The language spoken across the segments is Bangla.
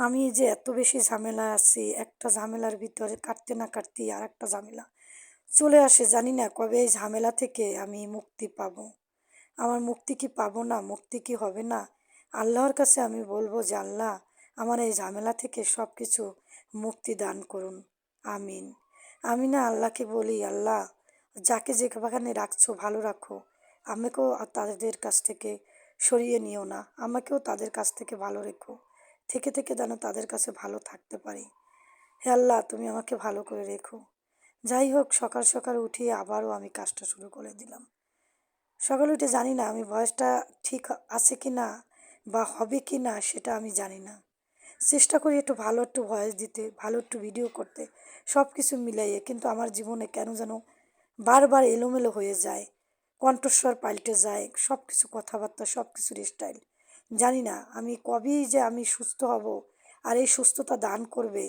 আমি যে এত বেশি ঝামেলা আছি, একটা ঝামেলার ভিতরে কাটতে না কাটতেই আর একটা ঝামেলা। চলে আসে, জানি না কবে এই ঝামেলা থেকে আমি মুক্তি পাব। আমার মুক্তি কি পাবো না, মুক্তি কি হবে না? আল্লাহর কাছে আমি বলব যে, আল্লাহ, আমার এই ঝামেলা থেকে সব কিছু মুক্তি দান করুন। আমিন। আমি না আল্লাহকে বলি, আল্লাহ, যাকে যে বাগানে রাখছো, ভালো রাখো। আমাকেও তাদের কাছ থেকে সরিয়ে নিও না। আমাকেও তাদের কাছ থেকে ভালো রেখো। থেকে থেকে যেন তাদের কাছে ভালো থাকতে পারি। হে আল্লাহ, তুমি আমাকে ভালো করে রেখো। যাই হোক, সকাল সকাল উঠিয়ে আবারও আমি কাজটা শুরু করে দিলাম। সকালে উঠে জানি না আমি ভয়েসটা ঠিক আছে কি না বা হবে কি না, সেটা আমি জানি না। চেষ্টা করি একটু ভালো একটু ভয়েস দিতে, ভালো একটু ভিডিও করতে সব কিছু মিলাইয়ে। কিন্তু আমার জীবনে কেন যেন বারবার এলোমেলো হয়ে যায়, কণ্ঠস্বর পাল্টে যায় সব কিছু কথাবার্তা সব কিছুর স্টাইল জানি না, আমি কবেই যে আমি সুস্থ হব আর এই সুস্থতা দান করবে,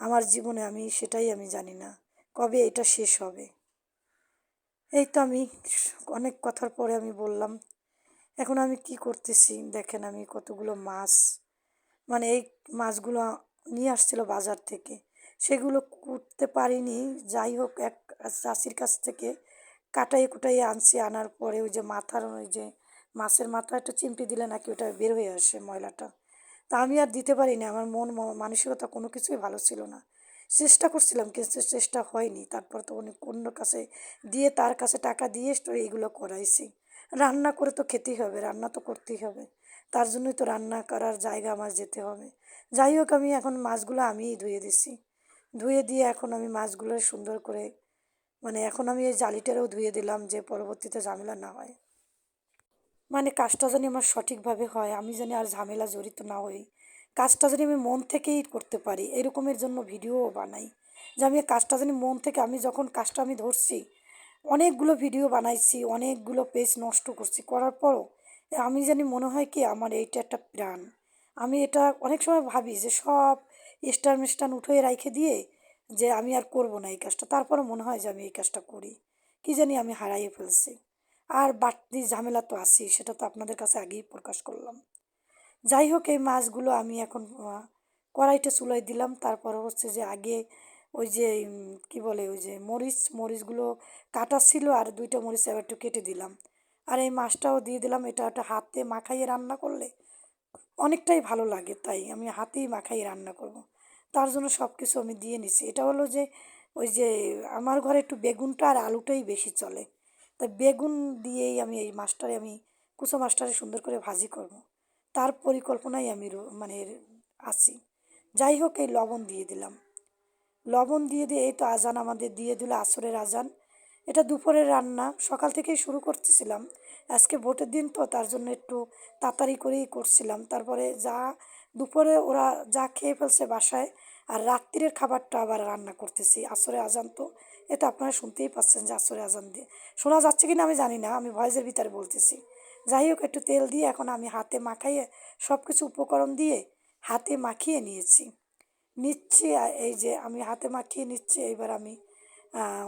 আমার জীবনে আমি সেটাই আমি জানি না, কবে এটা শেষ হবে। এই তো আমি অনেক কথার পরে আমি বললাম, এখন আমি কি করতেছি? দেখেন আমি কতগুলো মাছ মানে এই মাছগুলো নিয়ে আসছিল বাজার থেকে, সেগুলো কুটতে পারিনি, যাই হোক এক চাষির কাছ থেকে কাটাইয়ে কুটাইয়ে আনছি, আনার পরে ওই যে মাথার ওই যে মাছের মাথা একটা চিমটি দিলে নাকি ওটা বের হয়ে আসে ময়লাটা। তা আমি আর দিতে পারিনি, আমার মন মানসিকতা কোনো কিছুই ভালো ছিল না। চেষ্টা করছিলাম কিন্তু চেষ্টা হয়নি। তারপর তো অনেক অন্য কাছে দিয়ে তার কাছে টাকা দিয়ে এইগুলো করাইছি। রান্না করে তো খেতেই হবে, রান্না তো করতেই হবে। তার জন্যই তো রান্না করার জায়গা আমার যেতে হবে। যাই হোক, আমি এখন মাছগুলো আমিই ধুয়ে দিছি। ধুয়ে দিয়ে এখন আমি মাছগুলো সুন্দর করে মানে এখন আমি এই জালিটারও ধুয়ে দিলাম যে পরবর্তীতে ঝামেলা না হয়। মানে কাজটা জানি আমার সঠিকভাবে হয়, আমি জানি আর ঝামেলা জড়িত না হই। কাজটা জানি আমি মন থেকেই করতে পারি, এরকমের জন্য ভিডিও বানাই। যে আমি কাজটা জানি মন থেকে, আমি যখন কাজটা আমি ধরছি, অনেকগুলো ভিডিও বানাইছি, অনেকগুলো পেজ নষ্ট করছি, করার পরও আমি জানি মনে হয় কি আমার এইটা একটা প্রাণ। আমি এটা অনেক সময় ভাবি যে সব স্টার মিস্টান উঠে রাইখে দিয়ে যে আমি আর করব না এই কাজটা তারপরে মনে হয় যে আমি এই কাজটা করি। কি জানি আমি হারাইয়ে ফেলছি। আর বাড়তি ঝামেলা তো আছি সেটা তো আপনাদের কাছে আগেই প্রকাশ করলাম। যাই হোক, এই মাছগুলো আমি এখন কড়াইটা চুলাই দিলাম। তারপর হচ্ছে যে আগে ওই যে কি বলে, ওই যে মরিচ, মরিচগুলো কাটা ছিল আর দুইটা মরিচ এবার একটু কেটে দিলাম। আর এই মাছটাও দিয়ে দিলাম। এটা একটা হাতে মাখাইয়ে রান্না করলে অনেকটাই ভালো লাগে, তাই আমি হাতেই মাখাইয়ে রান্না করব। তার জন্য সব কিছু আমি দিয়ে নিছি। এটা হলো যে, ওই যে, আমার ঘরে একটু বেগুনটা আর আলুটাই বেশি চলে। তা বেগুন দিয়েই আমি এই মাছটারে, আমি কুচো মাছটারে সুন্দর করে ভাজি করব। তার পরিকল্পনাই আমি মানে আছি। যাই হোক, এই লবণ দিয়ে দিলাম। লবণ দিয়ে দিয়ে এই তো আজান আমাদের দিয়ে দিল আসরের আজান। এটা দুপুরের রান্না, সকাল থেকেই শুরু করতেছিলাম। আজকে ভোটের দিন তো, তার জন্য একটু তাড়াতাড়ি করেই করছিলাম। তারপরে যা দুপুরে ওরা যা খেয়ে ফেলছে বাসায় আর রাত্রির খাবারটা আবার রান্না করতেছি, আসরে আজান তো। এটা আপনারা শুনতেই পাচ্ছেন যে আসরে আজান দিয়ে। শোনা যাচ্ছে কি না আমি জানি না, আমি ভয়েসের ভিতরে বলতেছি। যাই হোক, একটু তেল দিয়ে এখন আমি হাতে মাখাইয়ে সব কিছু উপকরণ দিয়ে হাতে মাখিয়ে নিয়েছি। নিচ্ছি, এই যে আমি হাতে মাখিয়ে নিচ্ছি, এইবার আমি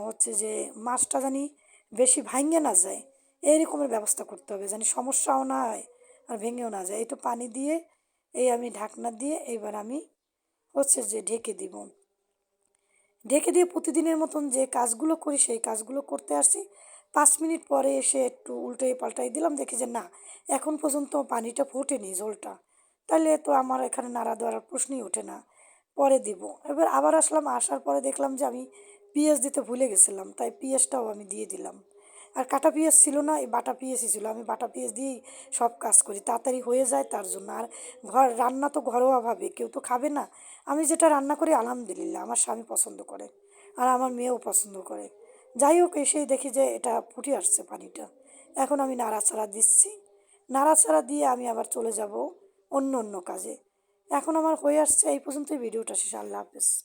হচ্ছে যে মাছটা জানি বেশি ভাঙে না যায় এই রকমের ব্যবস্থা করতে হবে, জানি সমস্যাও না হয় আর ভেঙেও না যায়। এই তো পানি দিয়ে এই আমি ঢাকনা দিয়ে এবার আমি হচ্ছে যে ঢেকে দিব। ঢেকে দিয়ে প্রতিদিনের মতন যে কাজগুলো করি, সেই কাজগুলো করতে আসি পাঁচ মিনিট পরে এসে একটু উল্টে পাল্টাই দিলাম, দেখি যে না, এখন পর্যন্ত পানিটা ফোটেনি ঝোলটা তাহলে তো আমার এখানে নাড়া দেওয়ার প্রশ্নই ওঠে না। পরে দিব। এবার আবার আসলাম, আসার পরে দেখলাম যে আমি পিঁয়াজ দিতে ভুলে গেছিলাম, তাই পিঁয়াজটাও আমি দিয়ে দিলাম। আর কাটা পেঁয়াজ ছিল না, এই বাটা পেঁয়াজই ছিল। আমি বাটা পেঁয়াজ দিয়েই সব কাজ করি, তাড়াতাড়ি হয়ে যায় তার জন্য। আর ঘর, রান্না তো ঘরোয়াভাবে, কেউ তো খাবে না। আমি যেটা রান্না করি, আলহামদুলিল্লাহ, আমার স্বামী পছন্দ করে আর আমার মেয়েও পছন্দ করে। যাই হোক, এসেই দেখি যে এটা ফুটে আসছে পানিটা। এখন আমি নাড়াচাড়া দিচ্ছি। নাড়াচাড়া দিয়ে আমি আবার চলে যাব অন্য অন্য কাজে। এখন আমার হয়ে আসছে, এই পর্যন্তই ভিডিওটা শেষ। আল্লাহ হাফেজ।